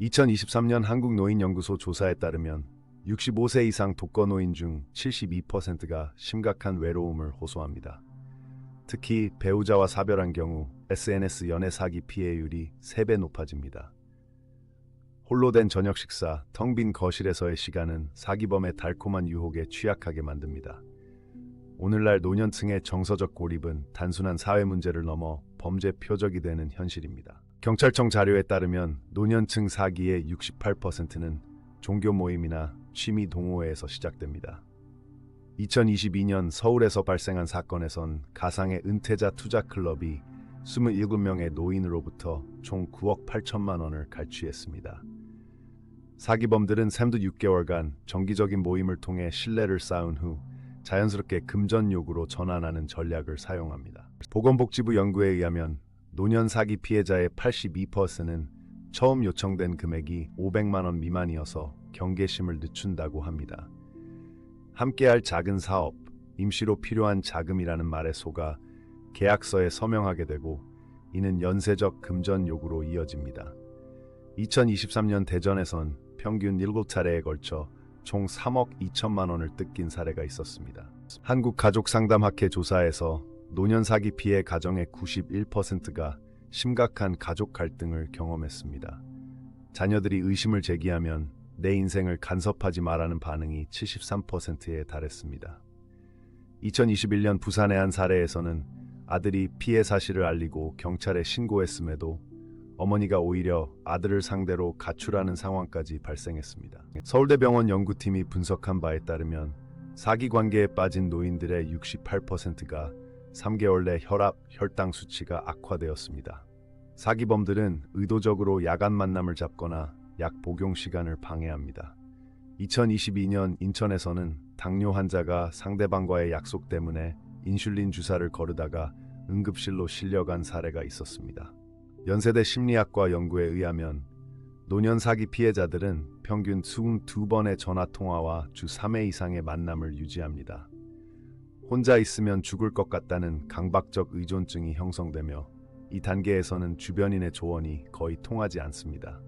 2023년 한국노인연구소 조사에 따르면 65세 이상 독거노인 중 72%가 심각한 외로움을 호소합니다. 특히 배우자와 사별한 경우 SNS 연애 사기 피해율이 3배 높아집니다. 홀로 된 저녁 식사, 텅 빈 거실에서의 시간은 사기범의 달콤한 유혹에 취약하게 만듭니다. 오늘날 노년층의 정서적 고립은 단순한 사회 문제를 넘어 범죄 표적이 되는 현실입니다. 경찰청 자료에 따르면 노년층 사기의 68%는 종교 모임이나 취미 동호회에서 시작됩니다. 2022년 서울에서 발생한 사건에선 가상의 은퇴자 투자 클럽이 27명의 노인으로부터 총 9억 8천만 원을 갈취했습니다. 사기범들은 샘도 6개월간 정기적인 모임을 통해 신뢰를 쌓은 후 자연스럽게 금전 요구로 전환하는 전략을 사용합니다. 보건복지부 연구에 의하면 노년 사기 피해자의 82%는 처음 요청된 금액이 500만 원 미만이어서 경계심을 늦춘다고 합니다. 함께할 작은 사업, 임시로 필요한 자금이라는 말에 속아 계약서에 서명하게 되고 이는 연쇄적 금전 요구로 이어집니다. 2023년 대전에선 평균 7차례에 걸쳐 총 3억 2천만 원을 뜯긴 사례가 있었습니다. 한국가족상담학회 조사에서 노년 사기 피해 가정의 91%가 심각한 가족 갈등을 경험했습니다. 자녀들이 의심을 제기하면 내 인생을 간섭하지 마라는 반응이 73%에 달했습니다. 2021년 부산의 한 사례에서는 아들이 피해 사실을 알리고 경찰에 신고했음에도 어머니가 오히려 아들을 상대로 가출하는 상황까지 발생했습니다. 서울대병원 연구팀이 분석한 바에 따르면 사기 관계에 빠진 노인들의 68%가 3개월 내 혈압, 혈당 수치가 악화되었습니다. 사기범들은 의도적으로 야간 만남을 잡거나 약 복용 시간을 방해합니다. 2022년 인천에서는 당뇨 환자가 상대방과의 약속 때문에 인슐린 주사를 거르다가 응급실로 실려간 사례가 있었습니다. 연세대 심리학과 연구에 의하면 노년 사기 피해자들은 평균 22번의 전화 통화와 주 3회 이상의 만남을 유지합니다. 혼자 있으면 죽을 것 같다는 강박적 의존증이 형성되며 이 단계에서는 주변인의 조언이 거의 통하지 않습니다.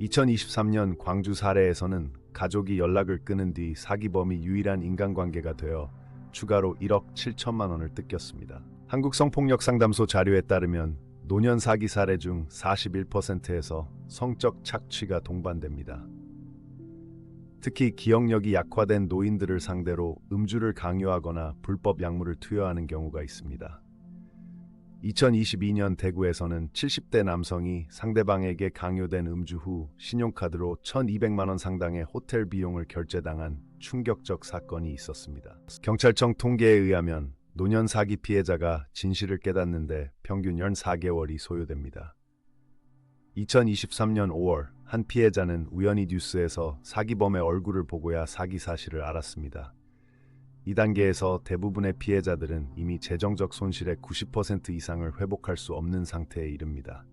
2023년 광주 사례에서는 가족이 연락을 끊은 뒤 사기범이 유일한 인간관계가 되어 추가로 1억 7천만 원을 뜯겼습니다. 한국 성폭력 상담소 자료에 따르면 노년 사기 사례 중 41%에서 성적 착취가 동반됩니다. 특히 기억력이 약화된 노인들을 상대로 음주를 강요하거나 불법 약물을 투여하는 경우가 있습니다. 2022년 대구에서는 70대 남성이 상대방에게 강요된 음주 후 신용카드로 1,200만 원 상당의 호텔 비용을 결제당한 충격적 사건이 있었습니다. 경찰청 통계에 의하면 노년 사기 피해자가 진실을 깨닫는데 평균 14개월이 소요됩니다. 2023년 5월 한 피해자는 우연히 뉴스에서 사기범의 얼굴을 보고야 사기 사실을 알았습니다. 이 단계에서 대부분의 피해자들은 이미 재정적 손실의 90% 이상을 회복할 수 없는 상태에 이릅니다.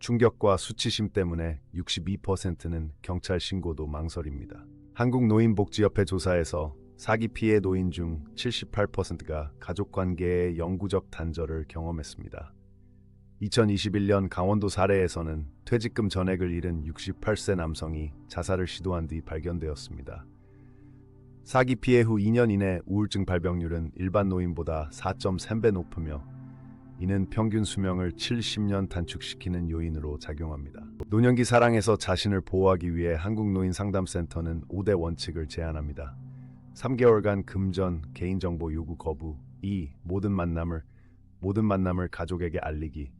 충격과 수치심 때문에 62%는 경찰 신고도 망설입니다. 한국노인복지협회 조사에서 사기 피해 노인 중 78%가 가족 관계의 영구적 단절을 경험했습니다. 2021년 강원도 사례에서는 퇴직금 전액을 잃은 68세 남성이 자살을 시도한 뒤 발견되었습니다. 사기 피해 후 2년 이내 우울증 발병률은 일반 노인보다 4.3배 높으며 이는 평균 수명을 70년 단축시키는 요인으로 작용합니다. 노년기 사랑에서 자신을 보호하기 위해 한국노인상담센터는 5대 원칙을 제안합니다. 3개월간 금전, 개인정보 요구 거부 2. 모든 만남을 모든 만남을 가족에게 알리기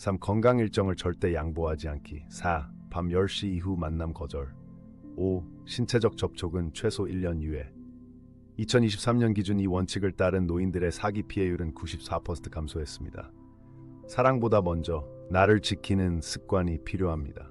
3. 건강 일정을 절대 양보하지 않기 4. 밤 10시 이후 만남 거절 5. 신체적 접촉은 최소 1년 이외 2023년 기준 이 원칙을 따른 노인들의 사기 피해율은 94% 감소했습니다. 사랑보다 먼저 나를 지키는 습관이 필요합니다.